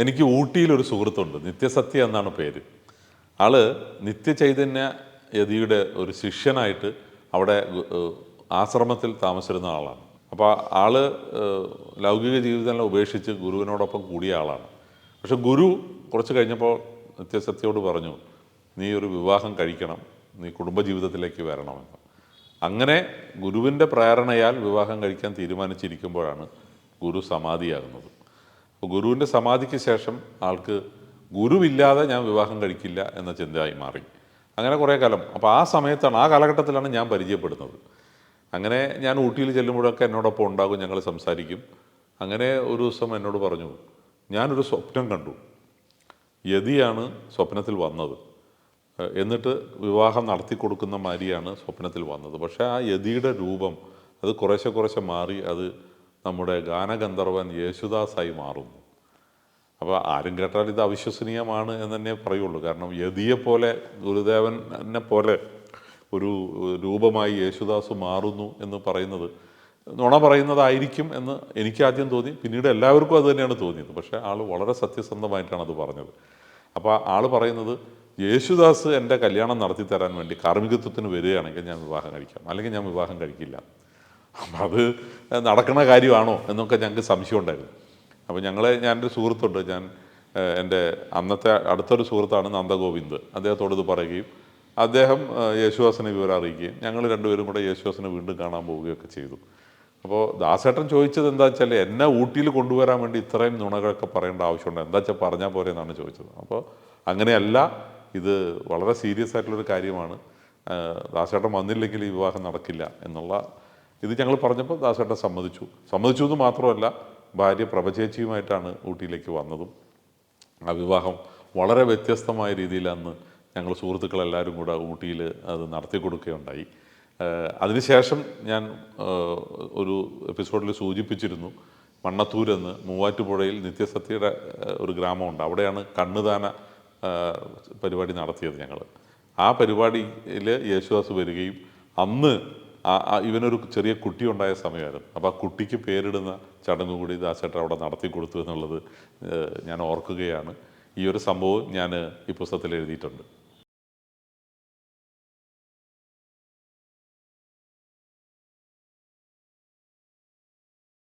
എനിക്ക് ഊട്ടിയിലൊരു സുഹൃത്തുണ്ട് നിത്യസത്യ എന്നാണ് പേര്. ആൾ നിത്യചൈതന്യ യതിയുടെ ഒരു ശിഷ്യനായിട്ട് അവിടെ ആശ്രമത്തിൽ താമസിച്ചിരുന്ന ആളാണ്. അപ്പോൾ ആൾ ലൗകിക ജീവിതം ഉപേക്ഷിച്ച് ഗുരുവിനോടൊപ്പം കൂടിയ ആളാണ്. പക്ഷെ ഗുരു കുറച്ച് കഴിഞ്ഞപ്പോൾ നിത്യസത്യയോട് പറഞ്ഞു നീ ഒരു വിവാഹം കഴിക്കണം നീ കുടുംബജീവിതത്തിലേക്ക് വരണമെന്ന്. അങ്ങനെ ഗുരുവിന്റെ പ്രേരണയാൽ വിവാഹം കഴിക്കാൻ തീരുമാനിച്ചിരിക്കുമ്പോഴാണ് ഗുരു സമാധിയാകുന്നത്. ഗുരുവിന്റെ സമാധിക്ക് ശേഷം ആൾക്ക് ഗുരുവില്ലാതെ ഞാൻ വിവാഹം കഴിക്കില്ല എന്ന ചിന്തയായി മാറി. അങ്ങനെ കുറേ കാലം. അപ്പോൾ ആ സമയത്താണ് ആ കാലഘട്ടത്തിലാണ് ഞാൻ പരിചയപ്പെടുന്നത്. അങ്ങനെ ഞാൻ ഊട്ടിയിൽ ചെല്ലുമ്പോഴൊക്കെ എന്നോടൊപ്പം ഉണ്ടാകും ഞങ്ങൾ സംസാരിക്കും. അങ്ങനെ ഒരു ദിവസം എന്നോട് പറഞ്ഞു ഞാനൊരു സ്വപ്നം കണ്ടു. യതിയാണ് സ്വപ്നത്തിൽ വന്നത്. എന്നിട്ട് വിവാഹം നടത്തി കൊടുക്കുന്ന മാതിരിയാണ് സ്വപ്നത്തിൽ വന്നത്. പക്ഷേ ആ യതിയുടെ രൂപം അത് കുറേശ്ശെ കുറേശ്ശെ മാറി അത് നമ്മുടെ ഗാനഗന്ധർവൻ യേശുദാസായി മാറുന്നു. അപ്പോൾ ആരും കേട്ടാൽ ഇത് അവിശ്വസനീയമാണ് എന്ന് തന്നെ പറയുള്ളൂ. കാരണം യതിയെ പോലെ ഗുരുദേവനെ പോലെ ഒരു രൂപമായി യേശുദാസ് മാറുന്നു എന്ന് പറയുന്നത് നുണ പറയുന്നതായിരിക്കും എന്ന് എനിക്ക് ആദ്യം തോന്നി. പിന്നീട് എല്ലാവർക്കും അത് തന്നെയാണ് തോന്നിയത്. പക്ഷേ ആൾ വളരെ സത്യസന്ധമായിട്ടാണ് അത് പറഞ്ഞത്. അപ്പോൾ ആൾ പറയുന്നത് യേശുദാസ് എന്റെ കല്യാണം നടത്തി തരാൻ വേണ്ടി കാർമ്മികത്വത്തിന് വരികയാണെങ്കിൽ ഞാൻ വിവാഹം കഴിക്കാം. അല്ലെങ്കിൽ ഞാൻ വിവാഹം കഴിക്കില്ല. അപ്പം അത് നടക്കുന്ന കാര്യമാണോ എന്നൊക്കെ ഞങ്ങൾക്ക് സംശയം ഉണ്ടായിരുന്നു. അപ്പോൾ ഞാൻ എന്റെ സുഹൃത്തുണ്ട് ഞാൻ എന്റെ അന്നത്തെ അടുത്തൊരു സുഹൃത്താണ് നന്ദഗോവിന്ദ്. അദ്ദേഹത്തോട് ഇത് പറയുകയും അദ്ദേഹം യേശുവാസനെ വിവരം അറിയിക്കുകയും ഞങ്ങൾ രണ്ടുപേരും കൂടെ യേശുദാസിനെ വീണ്ടും കാണാൻ പോവുകയൊക്കെ ചെയ്തു. അപ്പോൾ ദാസേട്ടൻ ചോദിച്ചത് എന്താ വെച്ചാൽ എന്നെ ഊട്ടിയിൽ കൊണ്ടുവരാൻ വേണ്ടി ഇത്രയും നുണകളൊക്കെ പറയേണ്ട ആവശ്യമുണ്ട്. എന്താ വെച്ചാൽ പറഞ്ഞാൽ പോരെ എന്നാണ് ചോദിച്ചത്. അപ്പോൾ അങ്ങനെയല്ല ഇത് വളരെ സീരിയസ് ആയിട്ടുള്ളൊരു കാര്യമാണ്. ദാസേട്ടൻ വന്നില്ലെങ്കിൽ ഈ വിവാഹം നടക്കില്ല എന്നുള്ള ഇത് ഞങ്ങൾ പറഞ്ഞപ്പോൾ ദാസേട്ടൻ സമ്മതിച്ചു. സമ്മതിച്ചു എന്ന് മാത്രമല്ല ഭാര്യ പ്രഭചേച്ചിയുമായിട്ടാണ് ഊട്ടിയിലേക്ക് വന്നതും. ആ വിവാഹം വളരെ വ്യത്യസ്തമായ രീതിയിൽ അന്ന് ഞങ്ങൾ സുഹൃത്തുക്കളെല്ലാവരും കൂടെ ഊട്ടിയിൽ അത് നടത്തി കൊടുക്കുകയുണ്ടായി അതിനുശേഷം ഞാൻ ഒരു എപ്പിസോഡിൽ സൂചിപ്പിച്ചിരുന്നു മണ്ണത്തൂരെന്ന് മൂവാറ്റുപുഴയിൽ നിത്യസത്യയുടെ ഒരു ഗ്രാമമുണ്ട്. അവിടെയാണ് കണ്ണുദാന പരിപാടി നടത്തിയത് ഞങ്ങൾ. ആ പരിപാടിയിൽ യേശുദാസ് വരികയും അന്ന് ഇവനൊരു ചെറിയ കുട്ടി ഉണ്ടായ സമയമായിരുന്നു. അപ്പോൾ ആ കുട്ടിക്ക് പേരിടുന്ന ചടങ്ങ് കൂടി ദാസേട്ടൻ അവിടെ നടത്തി കൊടുത്തു എന്നുള്ളത് ഞാൻ ഓർക്കുകയാണ്. ഈ ഒരു സംഭവം ഞാൻ ഈ പുസ്തകത്തിൽ എഴുതിയിട്ടുണ്ട്.